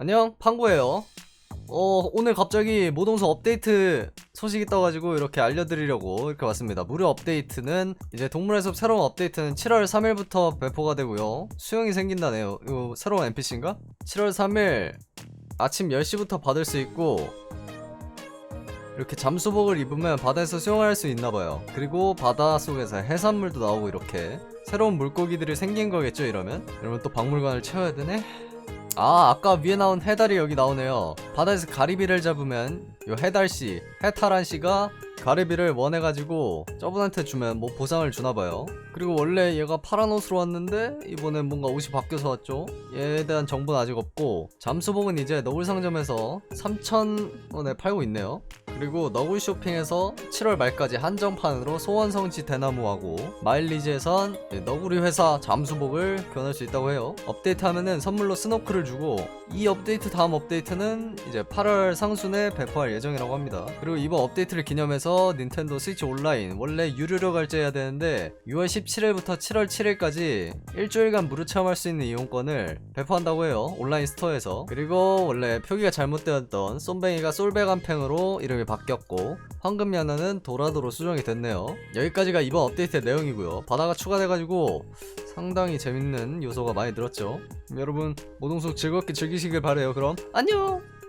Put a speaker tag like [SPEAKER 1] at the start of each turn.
[SPEAKER 1] 안녕 팡고예요. 어 오늘 갑자기 모동소 업데이트 소식이 떠가지고 이렇게 알려드리려고 이렇게 왔습니다. 무료 업데이트는 이제 동물의 숲 새로운 업데이트는 7월 3일부터 배포가 되고요. 수영이 생긴다네요. 이거 새로운 NPC인가? 7월 3일 아침 10시부터 받을 수 있고 이렇게 잠수복을 입으면 바다에서 수영할 수 있나봐요. 그리고 바다 속에서 해산물도 나오고 이렇게 새로운 물고기들이 생긴 거겠죠 이러면? 이러면 또 박물관을 채워야 되네 아 아까 위에 나온 해달이 여기 나오네요. 바다에서 가리비를 잡으면 요 해달씨 해탈한씨가 가리비를 원해가지고 저분한테 주면 뭐 보상을 주나봐요 그리고 원래 얘가 파란 옷으로 왔는데 이번엔 뭔가 옷이 바뀌어서 왔죠 얘에 대한 정보는 아직 없고 잠수복은 이제 너굴 상점에서 3,000원에 팔고 있네요 그리고 너굴 쇼핑에서 7월 말까지 한정판으로 소원성지 대나무하고 마일리지에선 너구리 회사 잠수복을 교환할 수 있다고 해요. 업데이트하면은 선물로 스노크를 주고 이 업데이트 다음 업데이트는 이제 8월 상순에 배포할 예정이라고 합니다. 그리고 이번 업데이트를 기념해서 닌텐도 스위치 온라인 원래 유료로 결제해야 되는데 6월 17일부터 7월 7일까지 일주일간 무료 체험할 수 있는 이용권을 배포한다고 해요. 온라인 스토어에서. 그리고 원래 표기가 잘못되었던 쏨뱅이가 솔베간팽으로 이름이 바뀌었고 황금 연어는 도라도로 수정이 됐네요. 여기까지가 이번 업데이트의 내용이고요. 바다가 추가돼가지고 상당히 재밌는 요소가 많이 늘었죠. 여러분 모동속 즐겁게 즐기시길 바래요. 그럼 안녕.